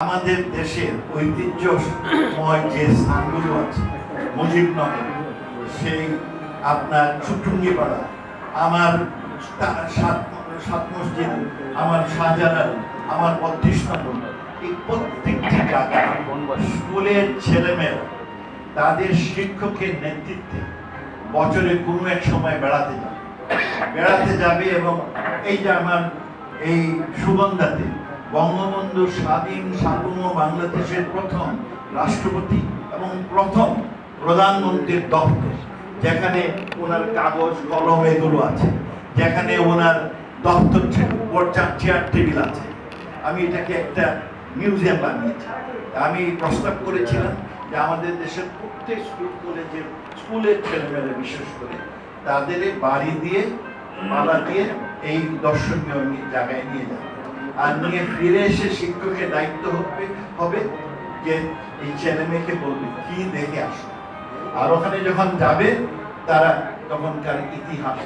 আমাদের দেশের ঐতিহ্যময় যে স্থানগুলো আছে, মুজিবনগর, সেই আপনার চুটুঙ্গিপাড়া, আমার সাত সাত মসজিদ, আমার শাহজালাল, আমার বত্রিশ নম্বর এই প্রত্যেকটি জায়গায় স্কুলের ছেলেমেয়েরা তাদের শিক্ষকের নেতৃত্বে বছরে কোনো এক সময় বেড়াতে যাবে। বেড়াতে যাবে এবং এই যে আমার এই সুগন্ধাতে বঙ্গবন্ধু স্বাধীন সার্বভৌম বাংলাদেশের প্রথম রাষ্ট্রপতি এবং প্রথম প্রধানমন্ত্রীর দপ্তর যেখানে ওনার কাগজ, কলম এগুলো আছে। যেখানে ওনার দপ্তর পর্যাপ্ত চেয়ার টেবিল আছে। আমি এটাকে একটা মিউজিয়াম বানিয়েছি। আমি প্রস্তাব করেছিলাম যে আমাদের দেশের প্রত্যেক স্কুল কলেজের স্কুলের ছেলেমেয়েরা, বিশেষ করে তাদের বাড়ি দিয়ে মালা দিয়ে এই দর্শনীয় জায়গায় নিয়ে যাবে। আর নিয়ে ফিরে এসে শিক্ষকের দায়িত্ব হবে হবে যে এই ছেলে মেয়েকে বলবে, কি দেখে আসো? আর ওখানে যখন যাবে, তারা তখনকার ইতিহাস।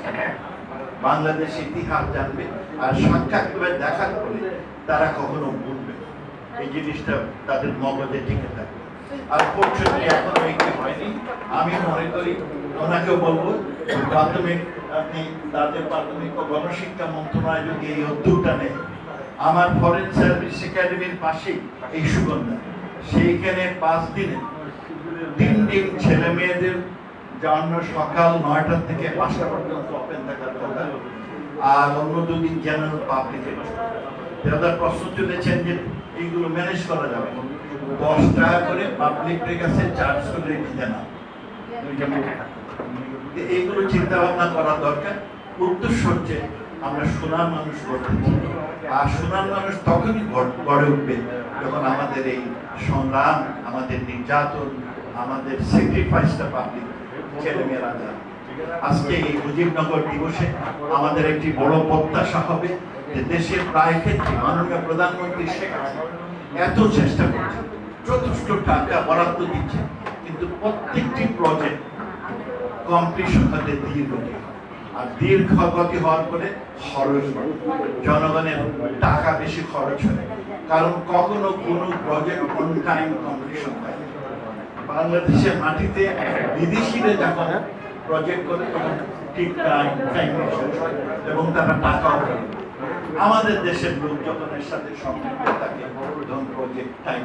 বাংলাদেশ ইতিহাস জানবে, আর সাক্ষাৎ করে দেখার পরে তারা কখনো ভুলবে এই জিনিসটা তাদের মগজে টিকে থাকবে আর পর্যন্ত এখনও এটি হয়নি। আমি মনে করি, ওনাকেও বলব, প্রাথমিক আপনি তাদের প্রাথমিক গণশিক্ষা মন্ত্রণালয় যদি এই উদ্যোগটা নেয় আমার ফরেন সার্ভিস একাডেমির পাশেই এই সুগন্ধা। সেইখানে পাঁচ দিনে তিন দিন ছেলে মেয়েদের জন্য সকাল নয়টা থেকে পাঁচটা পর্যন্ত ওপেন থাকার কথা আর অন্য দুদিন জেনারেল পাবলিক দাদা প্রশ্ন তুলেছেন যে এইগুলো ম্যানেজ করা যাবে। দশ টাকা করে পাবলিকের কাছে চার্জ করে কিনে না এইগুলো চিন্তা ভাবনা করা দরকার। উদ্দেশ্য হচ্ছে আমরা সোনার মানুষ গড়তেছি আর সোনার মানুষ তখনই গড়ে উঠবে যখন আমাদের এই সংগ্রাম, আমাদের নির্যাতন, আমাদের স্যাক্রিফাইসটা পাবলিক ছেলেমেয়েরা জানে আজকে এই মুজিবনগর দিবসে আমাদের একটি বড় প্রত্যাশা হবে যে দেশের প্রায় ক্ষেত্রে মাননীয় প্রধানমন্ত্রী শেখ এত চেষ্টা করছে, যথেষ্ট টাকা বরাদ্দ দিচ্ছে, কিন্তু প্রত্যেকটি প্রজেক্ট কমপ্লিশন হতে গতি। আর দীর্ঘ গতি হওয়ার পরে খরচ জনগণের টাকা বেশি খরচ হয়। কারণ কখনো কোনো প্রজেক্ট অন টাইম কমপ্লিশন হয় বাংলাদেশের মাটিতে বিদেশিরা যখন প্রজেক্ট করে, তখন ঠিক টাইম টাইম এবং তারা টাকাও। আমাদের দেশের সাথে সম্পৃক্ত থাকে তখন প্রজেক্ট টাইম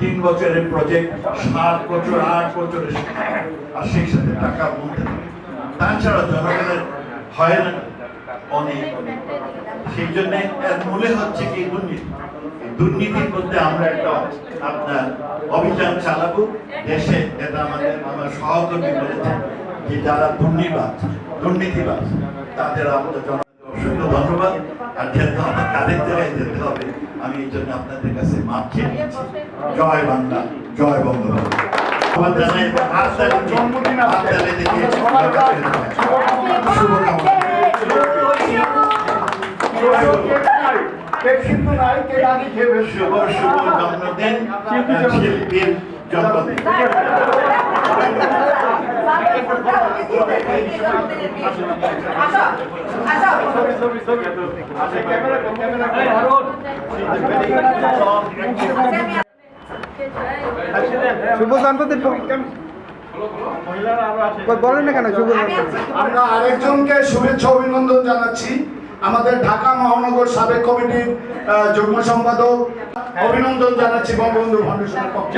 তিন বছরের প্রজেক্ট সাত বছর, আট বছরের আর সেই সাথে টাকা বলতে থাকে। তাছাড়া জনগণের হয়রানি অনেক। অনেক সেই জন্য এর মূলে হচ্ছে কি দুর্নীতি। দুর্নীতির মধ্যে আমরা একটা আপনার অভিযান চালাবো। দেশে এটা আমাদের আমার সহকর্মী বলেছেন যে যারা দুর্নীতিবাজ দুর্নীতিবাজ, তাদের আমাদের জন অসংখ্য ধন্যবাদ। আর যেহেতু আমার কাদের জায়গায় যেতে হবে, আমি এই জন্য আপনাদের কাছে মাপ চেয়ে জয় বাংলা, জয় বঙ্গবন্ধু। শুভকামনা কিন্তু নাই কে আগে খেয়ে শুভ শুভ জন্মদিন শিল্পীর জন্মদিন। শুভ জন্মদিন বলেন না কেন শুভ আমরা আরেকজনকে শুভেচ্ছা অভিনন্দন জানাচ্ছি। আমাদের ঢাকা মহানগর সাবেক কমিটির যুগ্ম সম্পাদক অভিনন্দন জানাচ্ছি। বঙ্গবন্ধু ফাউন্ডেশনের পক্ষ।